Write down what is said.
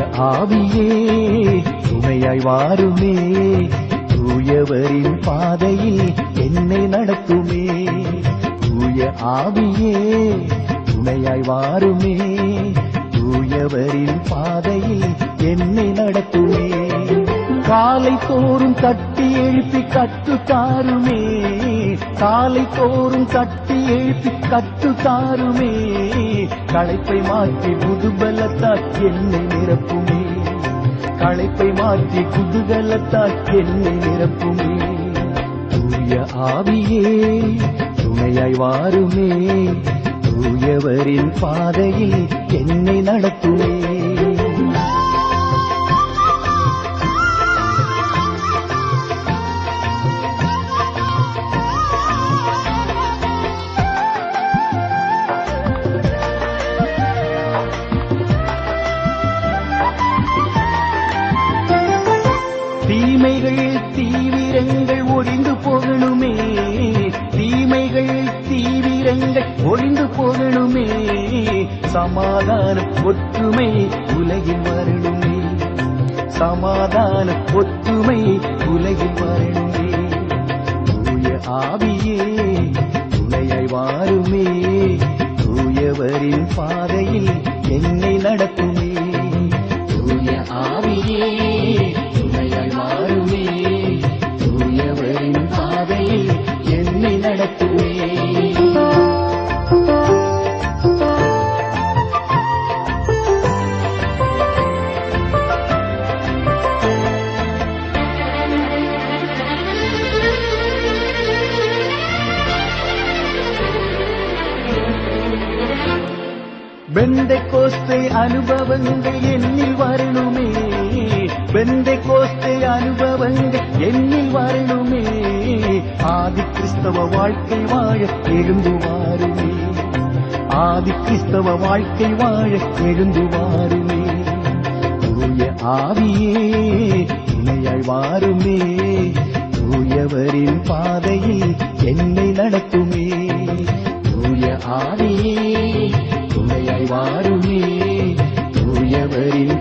ஆவியே துணையாய் வாருமே. தூயவரின் பாதையில் என்னை நடத்துமே. தூய ஆவியே துணையாய் வாருமே. தூயவரின் காலை தோறும் தட்டி எழுப்பி கட்டு தாருமே. காலை தோறும் தட்டி எழுப்பி கட்டு தாருமே. களைப்பை மாற்றி புதுபலத்தால் என்னை நிரப்புமே. களைப்பை மாற்றி குதூகலத்தால் என்னை நிரப்புமே. தூய ஆவியே துணையாய் வாருமே. தூயவரின் பாதையில் என்னை நடத்துமே. தீமைகள் தீவிரங்கள் ஒழிந்து போகணுமே. தீமைகள் தீவிரங்கள் ஒழிந்து போகணுமே. சமாதானம் ஒற்றுமை உலகில் வரணுமே. சமாதான ஒற்றுமை உலகில் வரணுமே. தூய ஆவியே துணையை வாருமே. தூயவரின் பாதையில் என்னை நடத்துமே. தூய ஆவியே வெந்தை கோஸ்தை அனுபவங்கள் என்னில் வரணுமே வெந்தை கோஸ்தை அனுபவங்கள் என்னில் வரணுமே ஆதி கிறிஸ்தவ வாழ்க்கை வாழ எழுந்து வாருமே ஆதி கிறிஸ்தவ வாழ்க்கை வாழ எழுந்து வாருமே தூய ஆவியே துணையாய் வாருமே தூயவரின் பாதையில் என்னை நடத்துமே தூய ஆவியே துணையாய் வாருமே தூயவரின்